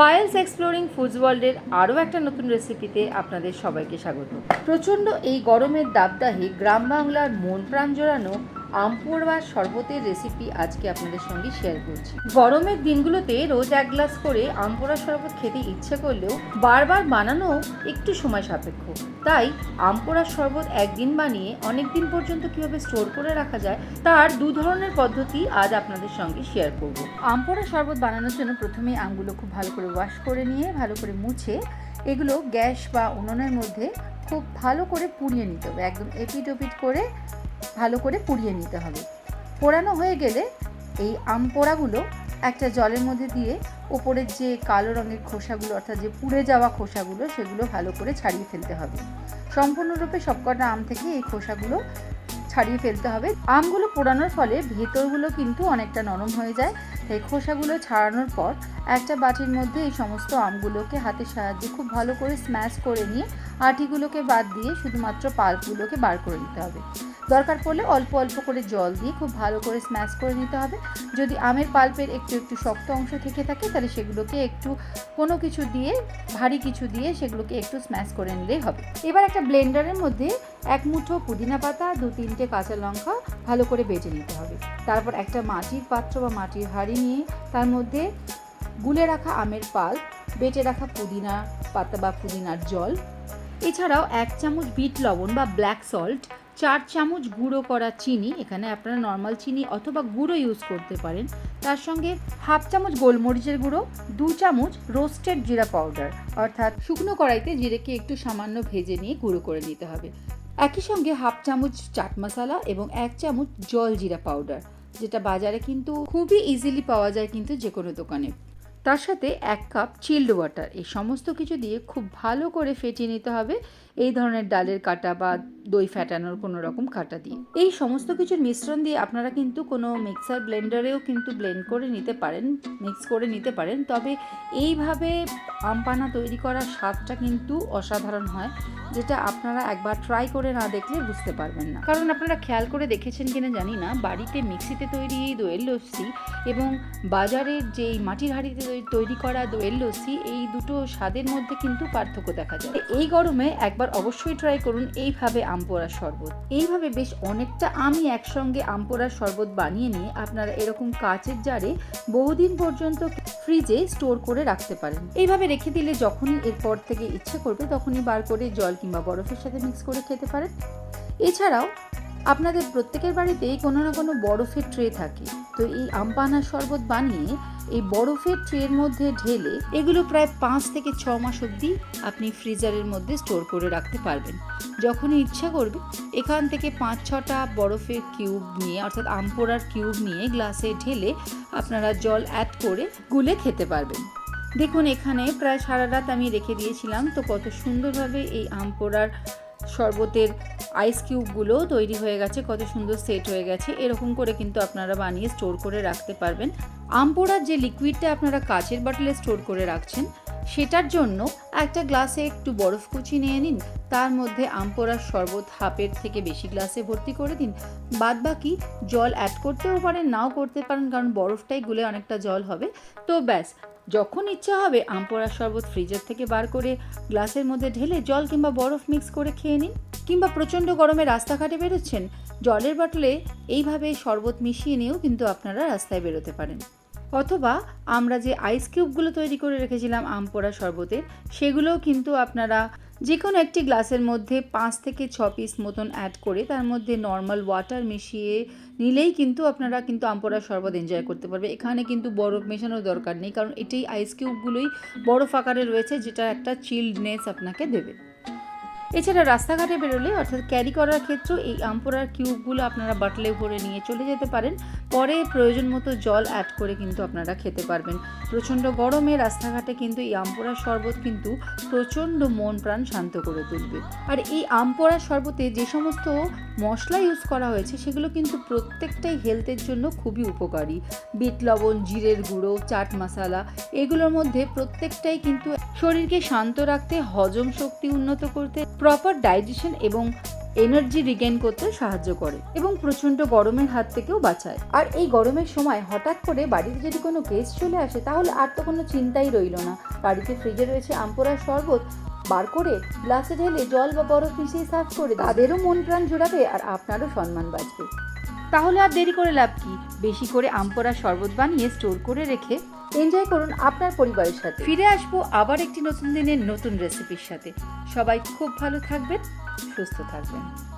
Payel's exploring foods ওয়ার্ল্ডের আরও একটা নতুন রেসিপিতে আপনাদের সবাইকে স্বাগত। প্রচণ্ড এই গরমের দাবদাহে গ্রাম বাংলার মন প্রাণ জোড়ানো আমপোড়ার শরবতের রেসিপি আজকে আপনাদের সঙ্গে শেয়ার করছি। গরমের দিনগুলোতে রোজ এক গ্লাস করে আমপোড়া শরবত খেতে ইচ্ছে করলেও বারবার বানানো একটু সময় সাপেক্ষ। তাই আমপোড়ার শরবত একদিন বানিয়ে অনেক দিন পর্যন্ত কীভাবে স্টোর করে রাখা যায়, তার দু ধরনের পদ্ধতি আজ আপনাদের সঙ্গে শেয়ার করব। আমপোড়া শরবত বানানোর জন্য প্রথমে আমগুলো খুব ভালো করে ওয়াশ করে নিয়ে, ভালো করে মুছে এগুলো গ্যাস বা উনুনের মধ্যে খুব ভালো করে পুড়িয়ে নিতে হবে। একদম এপিট ওপিট করে ভালো করে পুড়িয়ে নিতে হবে। পোড়ানো হয়ে গেলে এই আম পোড়াগুলো একটা জলের মধ্যে দিয়ে ওপরের যে কালো রঙের খোসাগুলো, অর্থাৎ যে পুড়ে যাওয়া খোসাগুলো, সেগুলো ভালো করে ছাড়িয়ে ফেলতে হবে। সম্পূর্ণরূপে সবকটা আম থেকে এই খোসাগুলো ছাড়িয়ে ফেলতে হবে। আমগুলো পোড়ানোর ফলে ভেতরগুলো কিন্তু অনেকটা নরম হয়ে যায়। এই খোসাগুলো ছাড়ানোর পর একটা বাটির মধ্যে এই সমস্ত আমগুলোকে হাতের সাহায্যে খুব ভালো করে স্ম্যাশ করে নিয়ে আটিগুলোকে বাদ দিয়ে শুধুমাত্র পাল্পগুলোকে বার করে নিতে হবে। দরকার পড়লে অল্প অল্প করে জল দিয়ে খুব ভালো করে স্ম্যাশ করে নিতে হবে। যদি আমের পাল্পের একটু একটু শক্ত অংশ থেকে থাকে, তাহলে সেগুলোকে একটু কোনো কিছু দিয়ে, ভারী কিছু দিয়ে সেগুলোকে একটু স্ম্যাশ করে নিলেই হবে। এবার একটা ব্লেন্ডারের মধ্যে এক মুঠো পুদিনা পাতা, দু তিনটে কাঁচা লঙ্কা ভালো করে বেটে নিতে হবে। তারপর একটা মাটির পাত্র বা মাটির হাঁড়ি নিয়ে তার মধ্যে গুলে রাখা আমের পাল্প, বেটে রাখা পুদিনা পাতা বা পুদিনার জল। এছাড়াও এক চামচ বিট লবণ বা ব্ল্যাক সল্ট চার চামচ গুঁড়ো করা চিনি, এখানে আপনারা নর্মাল চিনি অথবা গুঁড়ো ইউজ করতে পারেন। তার সঙ্গে হাফ চামচ গোলমরিচের গুঁড়ো, দু চামচ রোস্টেড জিরা পাউডার অর্থাৎ শুকনো কড়াইতে জিরেকে একটু সামান্য ভেজে নিয়ে গুঁড়ো করে নিতে হবে। একই সঙ্গে হাফ চামচ চাট মশলা এবং এক চামচ জল জিরা পাউডার যেটা বাজারে কিন্তু খুবই ইজিলি পাওয়া যায় কিন্তু যে কোনো দোকানে। তার সাথে এক কাপ চিল্ড ওয়াটার এই সমস্ত কিছু দিয়ে খুব ভালো করে ফেটিয়ে নিতে হবে এই ধরনের ডালের কাটা বা দই ফ্যাটানোর কোনো রকম কাটা দিয়ে। এই সমস্ত কিছুর মিশ্রণ দিয়ে আপনারা কিন্তু কোনো মিক্সার ব্লেন্ডারেও কিন্তু ব্লেন্ড করে নিতে পারেন মিক্স করে নিতে পারেন। তবে এইভাবে আমপানা তৈরি করার স্বাদটা কিন্তু অসাধারণ হয়, যেটা আপনারা একবার ট্রাই করে না দেখলে বুঝতে পারবেন না। কারণ আপনারা খেয়াল করে দেখেছেন কিনা জানি না, বাড়িতে মিক্সিতে তৈরি এই দইয়ের লস্যি এবং বাজারের যেই মাটির হাঁড়িতে তৈ- তৈরি করা, দইয়ের লস্যি, এই দুটো স্বাদের মধ্যে কিন্তু পার্থক্য দেখা যায়। এই গরমে একবার অবশ্যই ট্রাই করুন এইভাবে আম পোড়ার শরবত। এইভাবে বেশ অনেকটা আমি একসঙ্গে আম পোড়ার শরবত বানিয়ে নিয়ে আপনারা এরকম কাচের জারে বহুদিন পর্যন্ত ফ্রিজে স্টোর করে রাখতে পারেন। এইভাবে রেখে দিলে যখনই এরপর থেকে ইচ্ছে করবে তখনই বার করে জল কিংবা বরফের সাথে মিক্স করে খেতে পারেন। এছাড়াও আপনাদের প্রত্যেকের বাড়িতেই কোনো না কোনো বরফের ট্রে থাকে। তো এই আমপানার শরবত বানিয়ে এই বরফের ট্রের মধ্যে ঢেলে এগুলো প্রায় পাঁচ থেকে ছ মাস অবধি আপনি ফ্রিজারের মধ্যে স্টোর করে রাখতে পারবেন। যখনই ইচ্ছা করবে, এখান থেকে পাঁচ ছটা বরফের কিউব নিয়ে, অর্থাৎ আমপোড়ার কিউব নিয়ে গ্লাসে ঢেলে আপনারা জল অ্যাড করে গুলে খেতে পারবেন। দেখুন, এখানে প্রায় সারা রাত আমি রেখে দিয়েছিলাম। তো কত সুন্দরভাবে এই আমপোড়ার শরবতের আইস কিউবগুলো তৈরি হয়ে গেছে, কত সুন্দর সেট হয়ে গেছে। এরকম করে কিন্তু আপনারা বানিয়ে স্টোর করে রাখতে পারবেন। আমপোড়ার যে লিকুইডটা আপনারা কাচের বাটলে স্টোর করে রাখছেন, সেটার জন্য একটা গ্লাসে একটু বরফ কুচি নিয়ে নিন, তার মধ্যে আমপোড়ার শরবত হাফের থেকে বেশি গ্লাসে ভর্তি করে দিন। বাদ বাকি জল অ্যাড করতেও পারেন, নাও করতে পারেন, কারণ বরফটাই গুলে অনেকটা জল হবে। তো ব্যাস, যখন ইচ্ছা হবে, আমপোড়ার শরবত ফ্রিজের থেকে বার করে গ্লাসের মধ্যে ঢেলে জল কিংবা বরফ মিক্স করে খেয়ে নিন। কিংবা প্রচণ্ড গরমে রাস্তাঘাটে বেরোচ্ছেন, জলের বাটলে এইভাবে শরবত মিশিয়ে নিয়েও কিন্তু আপনারা রাস্তায় বেরোতে পারেন। অথবা আমরা যে আইস কিউবগুলো তৈরি করে রেখেছিলাম আম পোড়া শরবতের, সেগুলোও কিন্তু আপনারা যে কোনো একটি গ্লাসের মধ্যে পাঁচ থেকে ছ পিস মতন অ্যাড করে তার মধ্যে নর্মাল ওয়াটার মিশিয়ে নিলেই কিন্তু আপনারা কিন্তু আমপোড়া শরবত এনজয় করতে পারবে। এখানে কিন্তু বরফ মেশানোর দরকার নেই, কারণ এটাই আইস কিউবগুলোই বরফ আকারে রয়েছে, যেটা একটা চিল্ডনেস আপনাকে দেবে। এছাড়া রাস্তাঘাটে বেরোলে অর্থাৎ ক্যারি করার ক্ষেত্রেও এই আমপোড়ার কিউবগুলো আপনারা বাটলে ভরে নিয়ে চলে যেতে পারেন। পরে প্রয়োজন মতো জল অ্যাড করে কিন্তু আপনারা খেতে পারবেন। প্রচণ্ড গরমে রাস্তাঘাটে কিন্তু এই আমপোড়ার শরবত কিন্তু প্রচণ্ড মন প্রাণ শান্ত করে তুলবে। আর এই আমপোড়ার শরবতে যে সমস্ত মশলা ইউজ করা হয়েছে, সেগুলো কিন্তু প্রত্যেকটাই হেলথের জন্য খুবই উপকারী। বিট লবণ, জিরের গুঁড়ো, চাট মশালা, এগুলোর মধ্যে প্রত্যেকটাই কিন্তু শরীরকে শান্ত রাখতে, হজম শক্তি উন্নত করতে প্রপার ডাইজেশন এবং এনার্জি রিগেন করতে সাহায্য করে এবং প্রচণ্ড গরমের হাত থেকেও বাঁচায়। আর এই গরমের সময় হঠাৎ করে বাড়িতে যদি কোনো গেস্ট চলে আসে, তাহলে আর তো কোনো চিন্তাই রইল না। বাড়িতে ফ্রিজে রয়েছে আমপোড়ার শরবত, বার করে গ্লাসে ঢেলে জল বা বরফ মিশিয়ে সার্ভ করে তাদেরও মন প্রাণ জোড়াবে আর আপনারও সম্মান বাঁচবে। তাহলে আর দেরি করে লাভ কি? বেশি করে আমপোড়া শরবত বানিয়ে স্টোর করে রেখে এনজয় করুন আপনার পরিবারের সাথে। ফিরে আসব আবার একটি নতুন দিনের নতুন রেসিপির সাথে। সবাই খুব ভালো থাকবেন। সুস্থ থাকবেন।